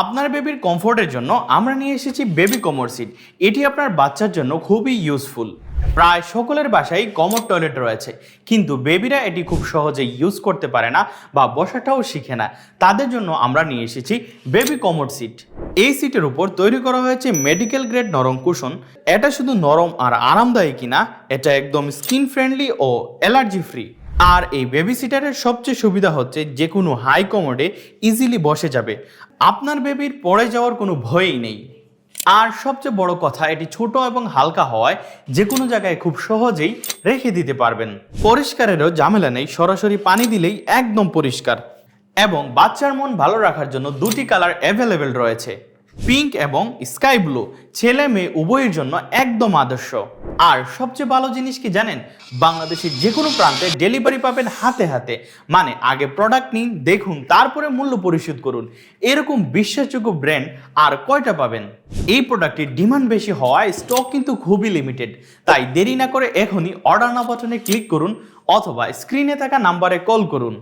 আপনার বেবির কমফোর্টের জন্য আমরা নিয়ে এসেছি বেবি কমর সিট এটি আপনার বাচ্চার জন্য খুবই ইউজফুল প্রায় সকলের বাসায় কমর টয়লেট রয়েছে। কিন্তু বেবিরা এটি খুব সহজে ইউজ করতে পারে না বা বসাটাও শিখে না। তাদের জন্য আমরা নিয়ে এসেছি বেবি কমর সিট এই সিটের উপর তৈরি করা হয়েছে মেডিকেল গ্রেড নরম কুশন। এটা শুধু নরম আর আরামদায়ী কিনা, এটা একদম স্কিন ফ্রেন্ডলি ও অ্যালার্জি ফ্রি আর এই বেবি সিটারের সবচেয়ে সুবিধা হচ্ছে যে কোনো হাই কমোডে ইজিলি বসে যাবে। আপনার বেবির পড়ে যাওয়ার কোনো ভয়ই নেই। আর সবচেয়ে বড় কথা, এটি ছোট এবং হালকা হওয়ায় যে কোনো জায়গায় খুব সহজেই রেখে দিতে পারবেন। পরিষ্কারেরও ঝামেলা নেই, সরাসরি পানি দিলেই একদম পরিষ্কার। এবং বাচ্চার মন ভালো রাখার জন্য দুটি কালার অ্যাভেলেবেল রয়েছে। পিঙ্ক এবং স্কাই ব্লু, ছেলে মেয়ে উভয়ের জন্য একদম আদর্শ। আর সবচেয়ে ভালো জিনিস কি জানেন? বাংলাদেশের যে কোনো প্রান্তে ডেলিভারি পাবেন হাতে হাতে। মানে আগে প্রোডাক্ট নিন, দেখুন, তারপরে মূল্য পরিশোধ করুন। এরকম বিশ্বাসযোগ্য ব্র্যান্ড আর কয়টা পাবেন? এই প্রোডাক্টের ডিমান্ড বেশি হওয়ায় স্টক কিন্তু খুবই লিমিটেড। তাই দেরি না করে এখনই অর্ডার না বাটনে ক্লিক করুন অথবা স্ক্রিনে থাকা নাম্বারে কল করুন।